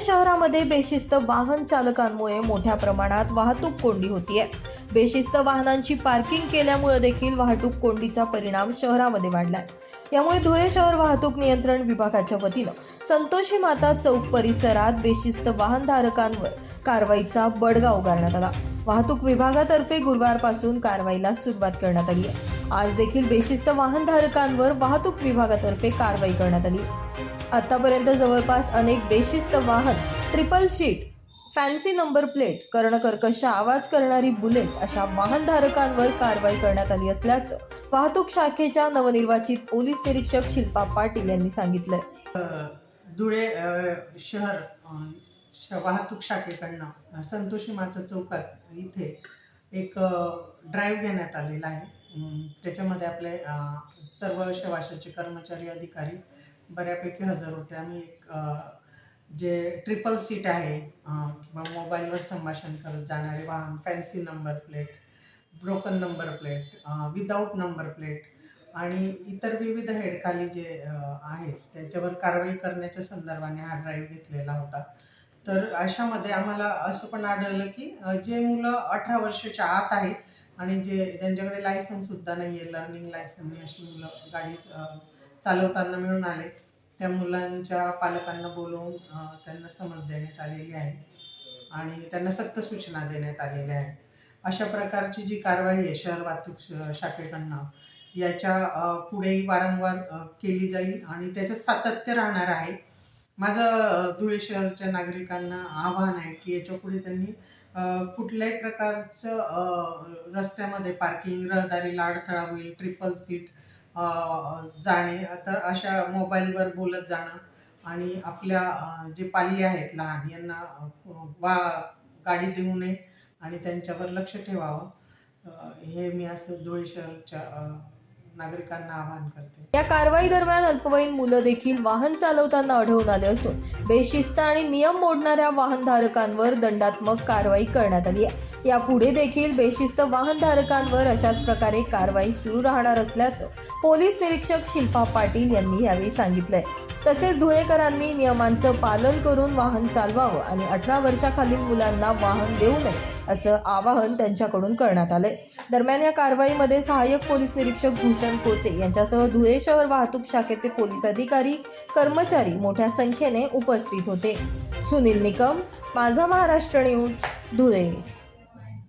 शहरामध्ये बेशिस्त वाहन चालकांमुळे मोठ्या प्रमाणात वाहतूक कोंडी होतीये. बेशिस्त वाहनांची पार्किंग केल्यामुळे देखील वाहतूक कोंडीचा परिणाम शहरामध्ये वाढलाय. यामुळे धुळे शहर वाहतूक नियंत्रण विभागाच्या वतीनं संतोषी माता चौक परिसरात बेशिस्त वाहनधारकांवर कारवाईचा बडगा उगारण्यात आला. वाहतूक विभागातर्फे गुरुवारपासून कारवाईला सुरुवात करण्यात आली आहे. आज देखील बेशिस्त वाहनधारकांवर वाहतूक विभागातर्फे कारवाई करण्यात आली आतापर्यंत जवळपास अनेक बेशिस्त वाहन triple seat fancy number plate कर्णकर्कश आवाज करणारी बुलेट अशा वाहनधारकांवर कारवाई करण्यात आली असल्याचं वाहतूक शाखेच्या नवनिर्वाचित पोलीस निरीक्षक शिल्पा पाटील यांनी सांगितलंय. धुळे शहर श- वाहतूक शाखेकडनं संतोषी माता चौकात इथे एक ड्राईव्ह घेण्यात आलेला आहे. त्याच्यामध्ये आपले सर्व शवाशाचे कर्मचारी अधिकारी बऱ्यापैकी हजर होते. आम्ही एक जे ट्रिपल सीट आहे किंवा मोबाईलवर संभाषण करत जाणारे वाहन fancy number plate broken number plate without number plate आणि इतर विविध हेडखाली जे आहेत त्याच्यावर कारवाई करण्याच्या संदर्भाने हा ड्राईव्ह घेतलेला होता. तर अशामध्ये आम्हाला असं पण आढळलं की जे मुलं अठरा वर्षाच्या आत आहेत आणि जे ज्यांच्याकडे लायसन्ससुद्धा नाही आहे लर्निंग लायसन्स अशी मुलं गाडी चालवताना मिळून आले. त्या मुलांच्या पालकांना बोलवून त्यांना समज देण्यात आलेली आहे आणि त्यांना सक्त सूचना देण्यात आलेल्या आहेत. अशा प्रकारची जी कारवाई आहे शहर वाहतूक शाखेकडनं याच्या पुढेही वारंवार केली जाईल आणि त्याच्यात सातत्य राहणार आहे. माझं धुळे शहरच्या नागरिकांना आव्हान आहे की याच्यापुढे त्यांनी कुठल्याही प्रकारचं रस्त्यामध्ये पार्किंग रहदारीला अडथळा होईल ट्रिपल सीट जाणे तर अशा मोबाईलवर बोलत जाणं आणि आपल्या जे पाल्य आहेत लहान यांना वा गाडी देऊ नये आणि त्यांच्यावर लक्ष ठेवावं. हे मी असं धुळे शहरच्या नागरिकांना आवाहन करते. या कारवाई दरम्यान अल्पवयीन मुलं देखील वाहन चालवताना आढळून आले असून बेशिस्त आणि नियम मोडणाऱ्या वाहनधारकांवर दंडात्मक कारवाई करण्यात आली आहे. यापुढे देखील बेशिस्त वाहनधारकांवर अशाच प्रकारे कारवाई सुरू राहणार असल्याचं पोलीस निरीक्षक शिल्पा पाटील यांनी यावेळी सांगितलंय. तसेच धुळेकरांनी नियमांचं पालन करून वाहन चालवावं आणि अठरा वर्षाखालील मुलांना वाहन देऊ नये असं आवाहन त्यांच्याकडून करण्यात आलंय. दरम्यान या कारवाईमध्ये सहाय्यक पोलीस निरीक्षक भूषण कोते यांच्यासह धुळे शहर वाहतूक शाखेचे पोलीस अधिकारी कर्मचारी मोठ्या संख्येने उपस्थित होते. सुनील निकम माझा महाराष्ट्र न्यूज धुळे.